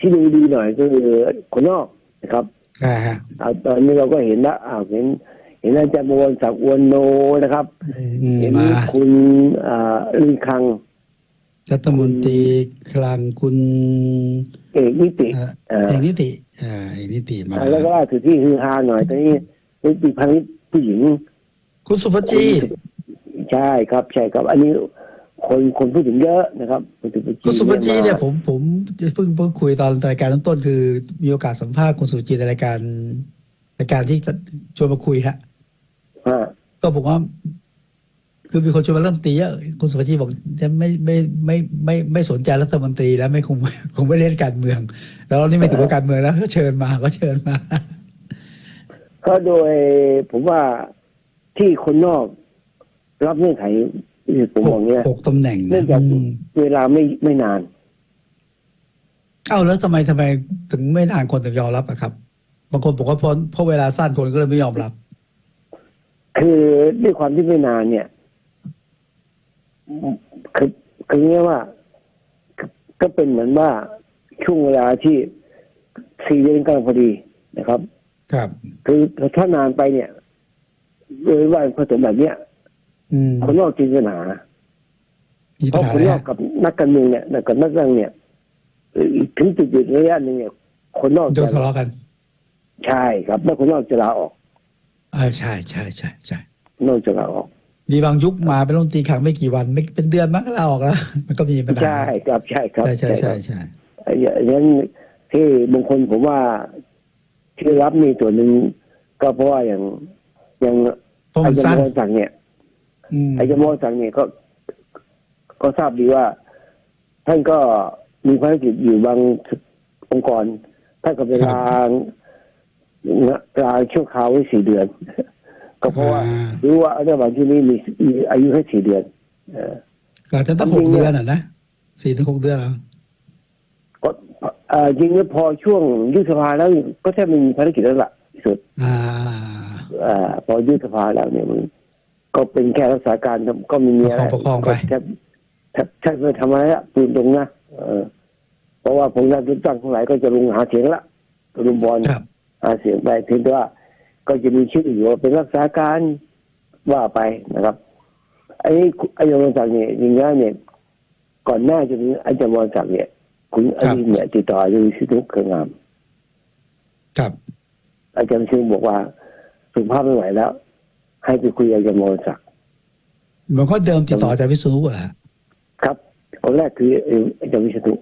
ที่ดูดีหน่อยก็คือคนนอกนะครับอ่าฮะอ่าตอนนี้เราก็เห็นละอ่าเห็น เห็นอาจารย์บวรศักดิ์อวนโนนะครับ อืมเห็นมาคุณอ่าลีคัง รัฐมนตรีคลังคุณเอกนิติ เอ่อเอ่อ เอกนิติอ่าเอกนิติมาแล้วก็ล่าสุดที่ฮือฮาหน่อยตอนนี้นิติพันธ์ผู้หญิง คุณสุภจี ใช่ครับ ใช่ครับ อันนี้คนคนพูดถึงเยอะนะครับคุณสุภจี คุณสุภจีเนี่ยมาผมผมเพิ่งเพิ่งคุยตอนรายการต้นๆคือมีโอกาสสัมภาษณ์คุณสุภจีในรายการรายการที่ชวนมาคุยฮะฮะก็ผมว่า คือมีคนชวนมาเริ่มตีเยอะคุณสุภจีบอกจะไม่ไม่ไม่ไม่ไม่สนใจรัฐมนตรีแล้วไม่คงคงไม่เล่นการเมือง แล้วนี่ไม่ถือว่าการเมืองแล้วก็เชิญมาก็เชิญมาก็โดยผมว่าที่คนนอกรับเงื่อนไข ผมบอกเนี้ยหกตำแหน่งเนื่นะองจากอืมเวลาไม่ไม่นาน เอ้าแล้วทำไมทำไมถึงไม่นานคนถึงยอมรับอะครับ บางคนบอกว่าเพราะเพราะเวลาสั้นคนก็เลยไม่ยอมรับ คือด้วยความที่ไม่นานเนี่ยคือคือเรียกว่า ก็เป็นเหมือนว่าช่วงเวลาที่สี่เดือนกำลังพอดีนะครับ ครับ คือถ้านานไปเนี่ยโดยว่าผสมแบบเนี้ยอืม คนนอกจินตนามีเพปัญราะหาคนนแล้อวกกับนักการเมืองเนี่ยกับนักการเมืองเนี่ยเอ่อถึงจุดหยุดระยะหนึ่งเนี่ยคนนอกจะจะทะเลาะกัน ใช่ครับแล้วคนนอกจะลาออกอ่าใช่ใช่ใช่ใช่นอกจะลาออกมีบางยุคมาเป็นรัฐมนตรีครั้งไม่กี่วันไม่เป็นเดือนมั้งลาออกแล้วมันก็มีปัญหาใช่ครับใช่ครับ ใช่ใช่คใช่รับใช่อย่างนั้นที่บางคนผมว่าที่รับมีส่วนหนึ่งก็เพราะว่าอย่างอย่างเพราะอามันจารสั้นย์มอสั่งเนี่ย อืมอาจารย์มอสั่งเนี่ยก็ ก็ทราบดีว่า ท่านก็มีภารกิจอยู่บางองค์กร ท่านก็ไปลางลาชั่วคราวไว้สี่เดือน ก็เพราะว่าอ่ารู้ว่ารัฐบาลที่นี้มีมีอายุแค่สี่เดือนเออก็อาจจะต้องหกเดือนอะนะสี่ถึงหกเดือนเหรอก็เอ่อจริงแล้วพอช่วงยุบสภาแล้วก็แทบไม่มีภารกิจแล้วล่ะที่สุด อ่าเอ่อพอยุบสภาแล้วเนี่ยมัน ก็เป็นแค่รักษาการก็ไมีมีอะไรประคองประคองไปก็แทบแทบแทบไม่ทำอะไรละปืนตรงนะเออ เพราะว่าผลงานเลือกตั้งทั้งหลายก็จะลงหาเสียงละลุมบอลครับ หาเสียงไปเพียงแต่ว่า ก็จะมีชื่ออยู่ว่าเป็นรักษาการว่าไปนะครับอันนี้อาจารย์มรศักดิ์เนี่ยจริงๆแล้วเนี่ย ก่อนหน้าจะมีอาจารย์มรศักดิ์เนี่ย คุณอดีตเนี่ยติดต่ออาจารย์วิศนุเครืองาม ครับอาจารย์วิศนุบอกว่าสุขภาพไม่ไหวแล้ว ให้ไปคุยกับอาจารย์มรศักดิ์เหมือนก็เดิมติดต่ออาจารย์วิษณุเหรอฮะครับคนแรกคืออาจารย์วิศนุ